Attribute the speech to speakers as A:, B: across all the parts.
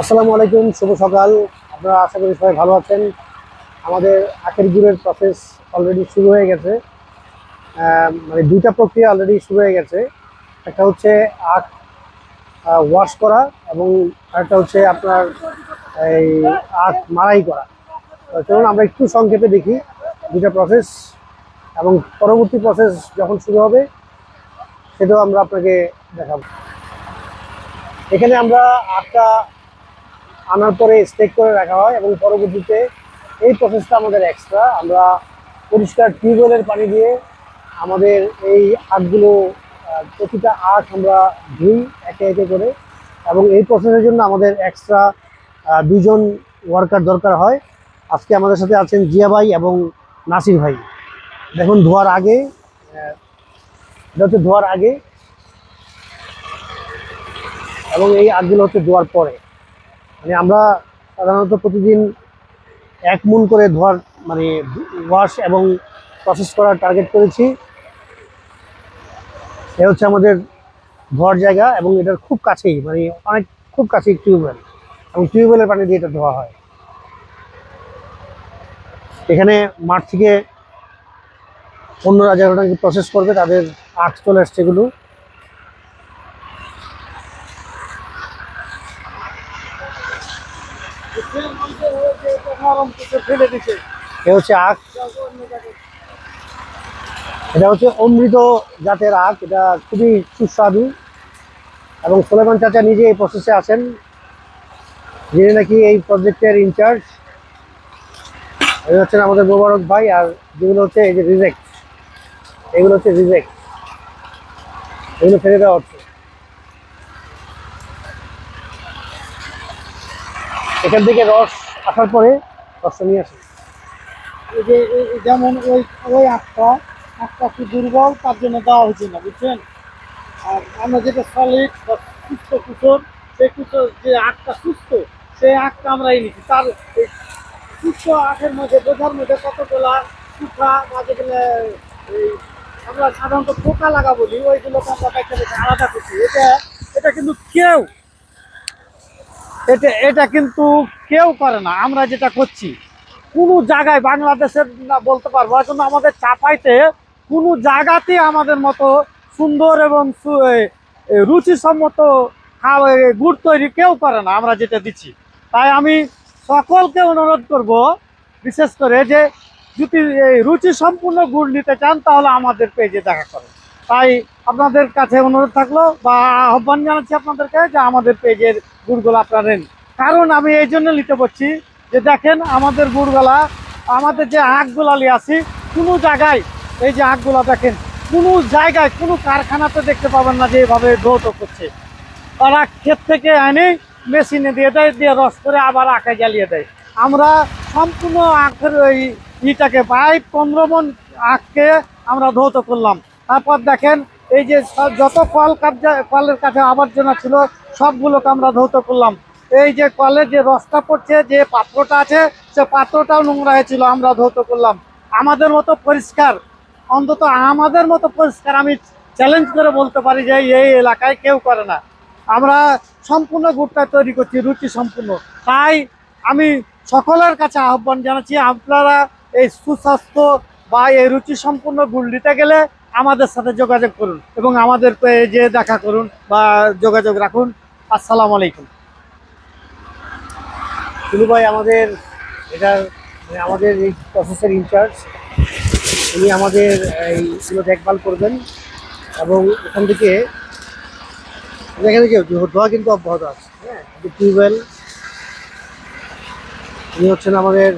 A: আসসালামু আলাইকুম, শুভ সকাল। আপনারা আশা করি সবাই ভালো আছেন। আমাদের আখের গুড়ের প্রসেস অলরেডি শুরু হয়ে গেছে। মানে দুইটা প্রক্রিয়া অলরেডি শুরু হয়ে গেছে। একটা হচ্ছে আখ ওয়াশ করা এবং আরেকটা হচ্ছে আপনার এই আখ মারাই করা। চলুন আমরা একটু সংক্ষেপে দেখি দুইটা প্রসেস এবং পরবর্তী প্রসেস যখন শুরু হবে, সেটাও আমরা আপনাকে দেখাবো। এখানে আমরা আখটা আনার পরে স্টেক করে রাখা হয় এবং পরবর্তীতে এই প্রসেসটা আমাদের এক্সট্রা আমরা পরিষ্কার টিউবওয়েলের পানি দিয়ে আমাদের এই আখগুলো প্রতিটা আখ আমরা ধুই একে একে করে এবং এই প্রসেসের জন্য আমাদের এক্সট্রা দুজন ওয়ার্কার দরকার হয়। আজকে আমাদের সাথে আছেন জিয়া ভাই এবং নাসির ভাই। দেখুন, ধোয়ার আগে এটা হচ্ছে ধোয়ার আগে এবং এই আখগুলো হচ্ছে ধোয়ার পরে। মানে আমরা সাধারণত প্রতিদিন এক মুন করে ধোয়ার মানে ওয়াশ এবং প্রসেস করার টার্গেট করেছি। এ হচ্ছে আমাদের ধোয়ার জায়গা এবং এটার খুব কাছেই মানে অনেক, খুব কাছেই টিউবওয়েল এবং টিউবওয়েলের পানি দিয়ে এটা ধোয়া হয়। এখানে মাঠ থেকে অন্যরা যারা প্রসেস করবে, তাদের আখ চলে আসছে এগুলো। হচ্ছে এটা হচ্ছে অমৃত জাতের আখ। এটা খুবই সুস্বাদু। এবং সোলেমান চাচা নিজে এই প্রসেসে আছেন। যিনি নাকি এই প্রজেক্টের ইনচার্জ এই হচ্ছেন আমাদের মোবারক ভাই আর যেগুলো হচ্ছে এই যে রিজেক্ট। এগুলো হচ্ছে রিজেক্ট। এগুলো ফেলে দেওয়া হচ্ছে। এখান থেকে রস আসার পরে রসটা নিয়ে আসে
B: যে যেমন ওই ওই আখটা আখটা একটু দুর্বল, তার জন্য দেওয়া হয়েছে না, বুঝছেন? আর আমরা যেটা সলিড বা সুস্থ কুচোর সেই কুচোর যে আখটা সুস্থ সেই আখটা আমরা এনেছি তার সুস্থ আখের মধ্যে বোঝার মধ্যে কতগুলা সুখা বা যেগুলো এই আমরা সাধারণত পোকা লাগা বলি, ওইগুলোকে আমরা আলাদা করছি এটা এটা কিন্তু কেউ এটা এটা কিন্তু কেউ করে না। আমরা যেটা করছি কোনো জায়গায় বাংলাদেশের না বলতে পারব না, কিন্তু আমাদের চাপাইতে কোনো জায়গাতেই আমাদের মতো সুন্দর এবং রুচিসম্মত গুড় তৈরি কেউ করে না আমরা যেটা দিচ্ছি। তাই আমি সকলকে অনুরোধ করব বিশেষ করে যে যদি এই রুচি সম্পূর্ণ গুড় নিতে চান তাহলে আমাদের পেজে দেখা করেন। তাই আপনাদের কাছে অনুরোধ থাকল বা আহ্বান জানাচ্ছি আপনাদেরকে যে আমাদের পেজের গুড়গুলো আপনারা নিন কারণ আমি এই জন্য নিতে পারছি যে দেখেন আমাদের গুড়গুলা, আমাদের যে আখগুলা নিয়ে কোনো জায়গায়, এই যে আখগুলা দেখেন, কোনো জায়গায়, কোনো কারখানাতে দেখতে পাবেন না যে এভাবে ধৌত করছে। তারা ক্ষেত থেকে এনে মেশিনে দিয়ে দেয়, দিয়ে রস করে আবার আঁকে জ্বালিয়ে দেয়। আমরা সম্পূর্ণ আখের ওই ইটাকে প্রায় পনেরো মন আখকে আমরা ধৌত করলাম। তারপর দেখেন, এই যে যত কল কাবজা কলের কাছে আবর্জনা ছিল, সবগুলোকে আমরা ধৌত করলাম। এই যে কলের যে রসটা পড়ছে, যে পাত্রটা আছে, সে পাত্রটাও নোংরা হয়েছিল, আমরা ধৌত করলাম। আমাদের মতো পরিষ্কার, অন্তত আমাদের মতো পরিষ্কার আমি চ্যালেঞ্জ করে বলতে পারি যে এই এলাকায় কেউ করে না। আমরা সম্পূর্ণ গুড়টা তৈরি করছি, রুচি সম্পূর্ণ। তাই আমি সকলের কাছে আহ্বান জানাচ্ছি, আপনারা এই সুস্বাস্থ্য বা এই রুচি সম্পূর্ণ গুড় নিতে গেলে আমাদের সাথে যোগাযোগ করুন এবং আমাদের পেজে দেখা করুন বা যোগাযোগ রাখুন। আসসালামু আলাইকুম।
A: শুরু ভাই, আমাদের এটার মানে আমাদের এই প্রসেসের ইনচার্জ উনি আমাদের এইগুলো দেখভাল করবেন এবং এখান থেকে, এখানে কি ধোয়া কিন্তু অব্যাহত আছে হ্যাঁ? টিউবওয়েল, উনি হচ্ছেন আমাদের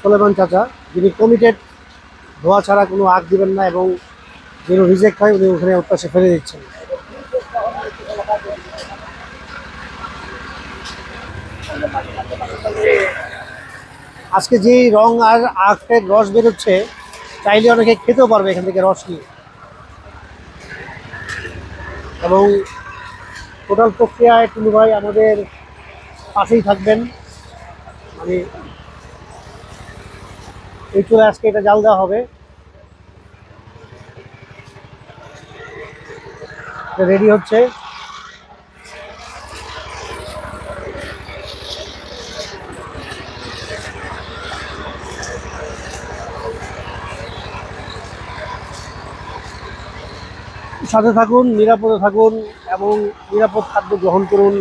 A: সোলেমান চাচা, যিনি কমিটেড ধোয়া ছাড়া কোনো আগ দিবেন না এবং যেগুলো রিজেক্ট হয়, উনি ওখানে উত্তাসে ফেলে দিচ্ছেন। আজকে যেই রং আর আখের রস বেরোচ্ছে, চাইলে অনেকে খেতেও পারবে এখান থেকে রস নিয়ে। এবং টোটাল প্রক্রিয়ায় টুলু ভাই আমাদের পাশেই থাকবেন। মানে এই চলে আজকে এটা জাল দেওয়া হবে। রেডি হচ্ছে। সাথে থাকুন নিরাপদে থাকুন এবং নিরাপদ খাদ্য গ্রহণ করুন।